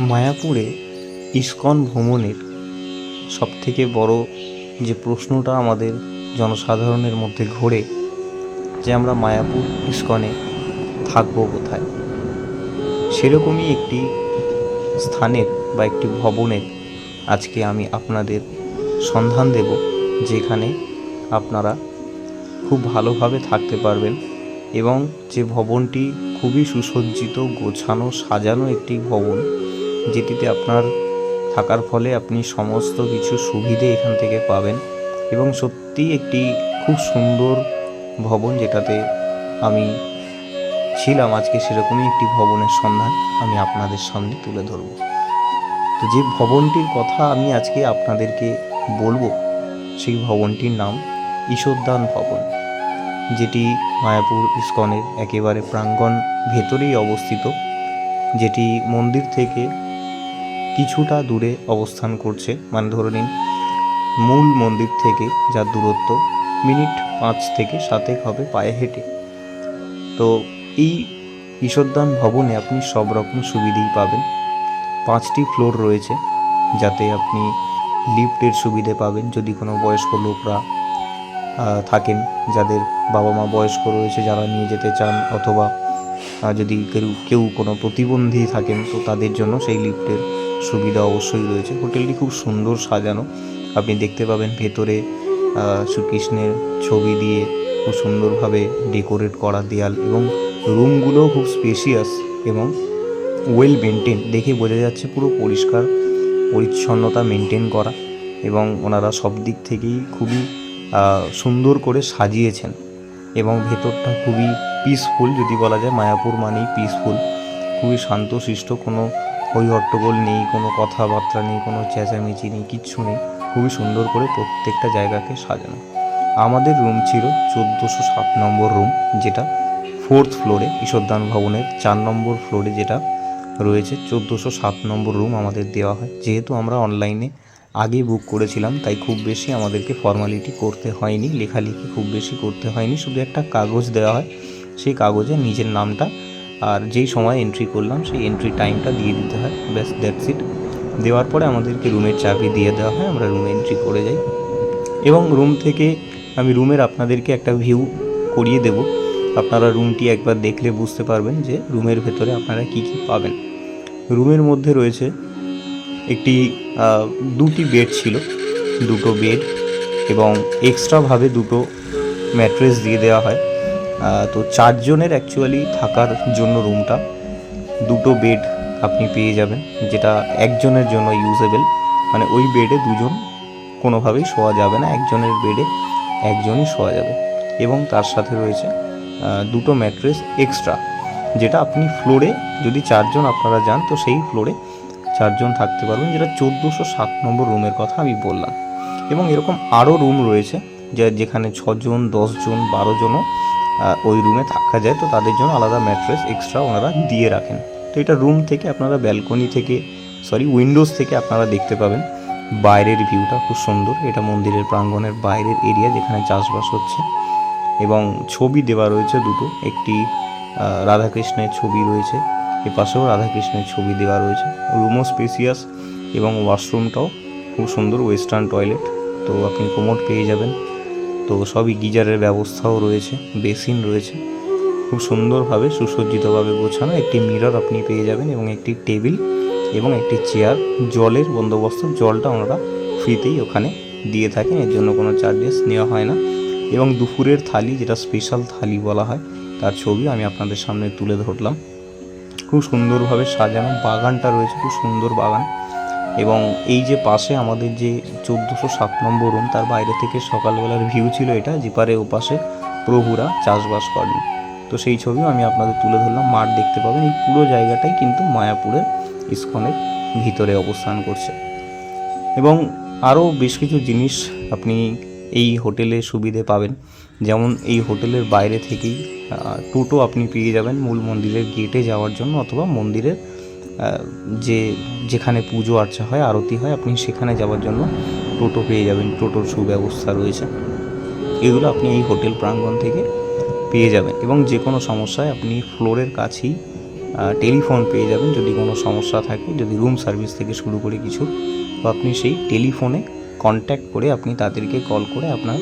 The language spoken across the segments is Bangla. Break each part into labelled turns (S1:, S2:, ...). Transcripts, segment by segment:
S1: মায়াপুরে ইস্কন ভ্রমণের সবথেকে বড় যে প্রশ্নটা আমাদের জনসাধারণের মধ্যে ঘোরে যে আমরা মায়াপুর ইস্কনে থাকব কোথায়, সেরকমই একটি স্থানের বা একটি ভবনের আজকে আমি আপনাদের সন্ধান দেব, যেখানে আপনারা খুব ভালোভাবে থাকতে পারবেন এবং যে ভবনটি খুবই সুসজ্জিত, গোছানো, সাজানো একটি ভবন যেটিতে আপনার থাকার ফলে আপনি সমস্ত কিছু সুবিধে এখান থেকে পাবেন এবং সত্যি একটি খুব সুন্দর ভবন যেটাতে আমি ছিলাম। আজকে সেরকমই একটি ভবনের সন্ধান আমি আপনাদের সামনে তুলে ধরব। তো যে ভবনটির কথা আমি আজকে আপনাদেরকে বলব, সেই ভবনটির নাম ঈশ্বরদান ভবন, যেটি মায়াপুর ইস্কনের একেবারে প্রাঙ্গণ ভেতরেই অবস্থিত, যেটি মন্দির থেকে কিছুটা দূরে অবস্থান করছে। মানে ধরে নিন, মূল মন্দির থেকে যার দূরত্ব মিনিট পাঁচ থেকে সাতেক হবে পায়ে হেঁটে। তো এই ঈশ্বরদান ভবনে আপনি সব রকম সুবিধেই পাবেন। পাঁচটি ফ্লোর রয়েছে, যাতে আপনি লিফটের সুবিধে পাবেন। যদি কোনো বয়স্ক লোকরা থাকেন যাদের বাবা মা বয়স্ক রয়েছে, যারা নিয়ে যেতে চান অথবা যদি কেউ কেউ কোনো প্রতিবন্ধী থাকেন, তো তাদের জন্য সেই লিফটের সুবিধা অবশ্যই রয়েছে। হোটেলটি খুব সুন্দর সাজানো। আপনি দেখতে পাবেন ভেতরে শ্রীকৃষ্ণের ছবি দিয়ে খুব সুন্দরভাবে ডেকোরেট করা দেয়াল এবং রুমগুলোও খুব স্পেশিয়াস এবং ওয়েল মেনটেন। দেখে বোঝা যাচ্ছে পুরো পরিষ্কার, পরিচ্ছন্নতা মেনটেন করা এবং ওনারা সব দিক থেকেই খুবই সুন্দর করে সাজিয়েছেন এবং ভেতরটা খুবই পিসফুল যদি বলা যায়, মায়াপুর মানেই পিসফুল খুবই শান্তশিষ্ট, কোনো হই হট্টগোল নেই, কোনো কথাবার্তা নেই, কোনো চেঁচামেচি নেই, কিচ্ছু নেই। খুবই সুন্দর করে প্রত্যেকটা জায়গাকে সাজানো। আমাদের রুম ছিল চোদ্দোশো সাত নম্বর রুম যেটা ফোর্থ ফ্লোরে ঈশ্বরদান ভবনের চার নম্বর ফ্লোরে যেটা রয়েছে, চোদ্দোশো সাত নম্বর রুম আমাদের দেওয়া হয়। যেহেতু আমরা অনলাইনে আগে বুক করেছিলাম, তাই খুব বেশি আমাদেরকে ফর্মালিটি করতে হয়নি, লেখালেখি খুব বেশি করতে হয়নি। শুধু একটা কাগজ দেওয়া হয়, সেই কাগজে নিজের নামটা আর যেই সময় এন্ট্রি করলাম, সেই এন্ট্রি টাইমটা দিয়ে দিতে হয়। ব্যাস দ্যাটস ইট দেওয়ার পরে আমাদেরকে রুমের চাবি দিয়ে দেওয়া হয়, আমরা রুমে এন্ট্রি করে যাই। এবং রুম থেকে আমি রুমের আপনাদেরকে একটা ভিউ করিয়ে দেব। আপনারা রুমটি একবার দেখলে বুঝতে পারবেন যে রুমের ভেতরে আপনারা কি কি পাবেন। রুমের মধ্যে রয়েছে একটি দুটি বেড ছিল। দুটো বেড এবং এক্সট্রাভাবে দুটো ম্যাট্রেস দিয়ে দেওয়া হয়। তো চারজনের অ্যাকচুয়ালি থাকার জন্য রুমটা দুটো বেড আপনি পেয়ে যাবেন যেটা একজনের জন্য ইউজেবল মানে ওই বেডে দুজন কোনোভাবেই শোয়া যাবে না একজনের বেডে একজনই শোয়া যাবে। এবং তার সাথে রয়েছে দুটো ম্যাট্রেস এক্সট্রা যেটা আপনি ফ্লোরে যদি চারজন আপনারা যান তো সেই ফ্লোরে চারজন থাকতে পারবেন যেটা চোদ্দোশো সাত নম্বর রুমের কথা আমি বললাম। এবং এরকম আরও রুম রয়েছে যা যেখানে ছজন দশজন বারো জনও আহ, ওই রুমে থাকা যায়, তো তাদের জন্য আলাদা ম্যাট্রেস এক্সট্রা ওনারা দিয়ে রাখেন। তো এটা রুম থেকে আপনারা ব্যালকনি থেকে সরি উইন্ডোজ থেকে আপনারা দেখতে পাবেন। বাইরের ভিউটা খুব সুন্দর, এটা মন্দিরের প্রাঙ্গণের বাইরের এরিয়া যেখানে চাষবাস হচ্ছে। এবং ছবি দেওয়া রয়েছে দুটো, একটি রাধাকৃষ্ণের ছবি রয়েছে, এপাশেও রাধাকৃষ্ণের ছবি দেওয়া রয়েছে। রুমও স্পেসিয়াস এবং ওয়াশরুমটাও খুব সুন্দর ওয়েস্টার্ন টয়লেট তো আপনি কোমোড পেয়ে যাবেন। তো সবই গিজারের ব্যবস্থাও রয়েছে, বেসিন রয়েছে। খুব সুন্দরভাবে, সুসজ্জিতভাবে গোছানো একটি মিরর আপনি পেয়ে যাবেন এবং একটি টেবিল এবং একটি চেয়ার, জলের বন্দোবস্ত, জলটা ওনারা ফ্রিতেই ওখানে দিয়ে থাকেন, এর জন্য কোনো চার্জেস নেওয়া হয় না। এবং দুপুরের থালি, যেটা স্পেশাল থালি বলা হয়, তার ছবি আমি আপনাদের সামনে তুলে ধরলাম। খুব সুন্দরভাবে সাজানো বাগানটা রয়েছে, খুব সুন্দর বাগান। এবং এই যে পাশে আমাদের যে চোদ্দোশো সাত নম্বর রুম তার বাইরে থেকে সকালবেলার ভিউ ছিল এটা যেপারে ওপাশে প্রভুরা চাষবাস করেন। তো সেই ছবিও আমি আপনাদের তুলে ধরলাম, মাঠ দেখতে পাবেন। এই পুরো জায়গাটাই কিন্তু মায়াপুরের ইস্কনের ভিতরে অবস্থান করছে। এবং আরও বেশ কিছু জিনিস আপনি এই হোটেলে সুবিধে পাবেন। যেমন এই হোটেলের বাইরে থেকেই টোটো আপনি পেয়ে যাবেন মূল মন্দিরের গেটে যাওয়ার জন্য অথবা মন্দিরের যে যেখানে পুজো আর্চা হয়, আরতি হয়, আপনি সেখানে যাওয়ার জন্য টোটো পেয়ে যাবেন। টোটোর সুব্যবস্থা রয়েছে। এগুলো আপনি এই হোটেল প্রাঙ্গণ থেকে পেয়ে যাবেন এবং যে কোনো সমস্যায় আপনি ফ্লোরের কাছেই টেলিফোন পেয়ে যাবেন। যদি কোনো সমস্যা থাকে, যদি রুম সার্ভিস থেকে শুরু করে কিছু, তো আপনি সেই টেলিফোনে কন্ট্যাক্ট করে আপনি তাদেরকে কল করে আপনার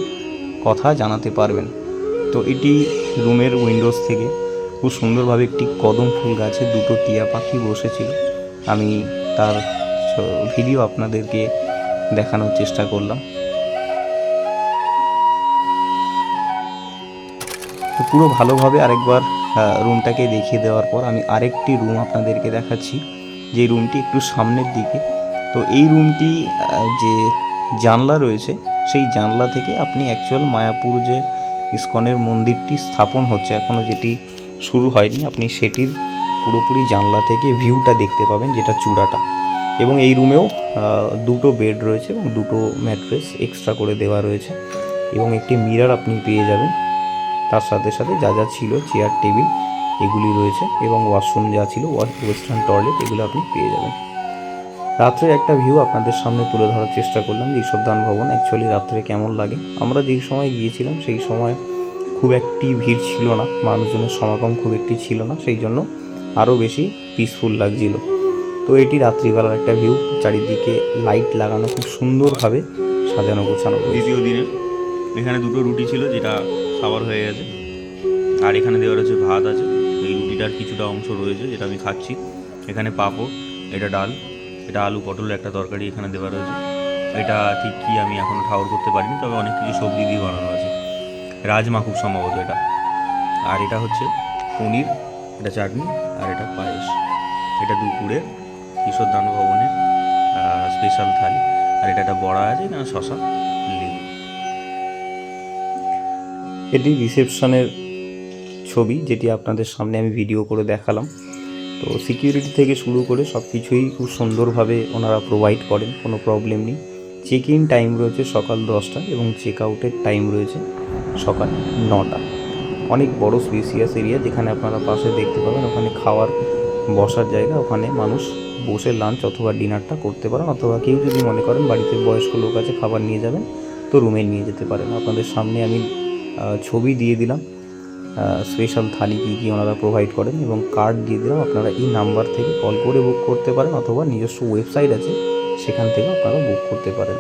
S1: কথা জানাতে পারবেন। তো এটি রুমের উইন্ডোজ থেকে খুব সুন্দরভাবে একটি কদম ফুল গাছে দুটো টিয়া পাখি বসেছিল। আমি তার ভিডিও আপনাদেরকে দেখানোর চেষ্টা করলাম। তো পুরো ভালোভাবে আরেকবার রুমটাকে দেখিয়ে দেওয়ার পর আমি আরেকটি রুম আপনাদেরকে দেখাচ্ছি। যে রুমটি একটু সামনের দিকে। তো এই রুমটি যে জানলা রয়েছে, সেই জানলা থেকে আপনি অ্যাকচুয়াল মায়াপুর যে ইস্কনের মন্দিরটি স্থাপন হচ্ছে এখনও যেটি শুরু হয়নি, আপনি সেটির পুরোপুরি জানলা থেকে ভিউটা দেখতে পাবেন যেটা চূড়াটা। এবং এই রুমেও দুটো বেড রয়েছে এবং দুটো ম্যাট্রেস এক্সট্রা করে দেওয়া রয়েছে এবং একটি মিরার আপনি পেয়ে যাবেন। তার সাথে সাথে যা যা ছিল, চেয়ার, টেবিল, এগুলি রয়েছে এবং ওয়াশরুম যা ছিল ওয়েস্টার্ন টয়লেট, এগুলো আপনি পেয়ে যাবেন। রাত্রে একটা ভিউ আপনাদের সামনে তুলে ধরার চেষ্টা করলাম, যে ঈশ্বরদান ভবন অ্যাকচুয়ালি রাত্রে কেমন লাগে। আমরা যেই সময় গিয়েছিলাম, সেই সময় খুব একটি ভিড় ছিল না, মানুষজনের সমাগম খুব একটি ছিল না, সেই জন্য আরও বেশি পিসফুল লাগছিল। তো এটি রাত্রিবেলার একটা ভিউ চারিদিকে লাইট লাগানো খুব সুন্দরভাবে সাজানো গোছানো
S2: দ্বিতীয় দিনের, এখানে দুটো রুটি ছিল যেটা খাবার হয়ে গেছে। আর এখানে দেওয়া রয়েছে ভাত আছে, এই রুটিটার কিছুটা অংশ রয়েছে যেটা আমি খাচ্ছি। এখানে পাঁপড়, এটা ডাল, এটা আলু পটলের একটা তরকারি এখানে দেওয়া রয়েছে। এটা ঠিক কি আমি এখন ঠাউর করতে পারিনি, তবে অনেক কিছু সবজি দিয়ে বানানো আছে। রাজমা খুব সম্ভবত এটা। আর এটা হচ্ছে পনির, এটা চাটনি আর এটা পায়েস। এটা দুপুরে কিশোর দান ভবনের স্পেশাল থালি। আর এটা একটা বড়া আছে না, শশা? লেবু।
S1: এটি রিসেপশনের ছবি, যেটি আপনাদের সামনে আমি ভিডিও করে দেখালাম। তো সিকিউরিটি থেকে শুরু করে সব কিছুই খুব সুন্দরভাবে ওনারা প্রোভাইড করেন, কোনো প্রবলেম নেই। চেক ইন টাইম রয়েছে সকাল দশটা এবং চেক আউটের টাইম রয়েছে। সকাল নটা। অনেক বড় স্পেসিয়াস এরিয়া যেখানে আপনারা পাশে দেখতে পাবেন। ওখানে খাওয়ার বসার জায়গা, ওখানে মানুষ বসে লাঞ্চ অথবা ডিনারটা করতে পারেন অথবা কেউ যদি মনে করেন বাড়িতে বয়স্ক লোক আছে, খাবার নিয়ে যাবেন, তো রুমে নিয়ে যেতে পারেন। আপনাদের সামনে আমি ছবি দিয়ে দিলাম। স্পেশাল থালি কী কী ওনারা প্রোভাইড করেন এবং কার্ড দিয়ে দিলাম। আপনারা এই নাম্বার থেকে কল করে বুক করতে পারেন অথবা নিজস্ব ওয়েবসাইট আছে, সেখান থেকে আপনারা বুক করতে পারেন।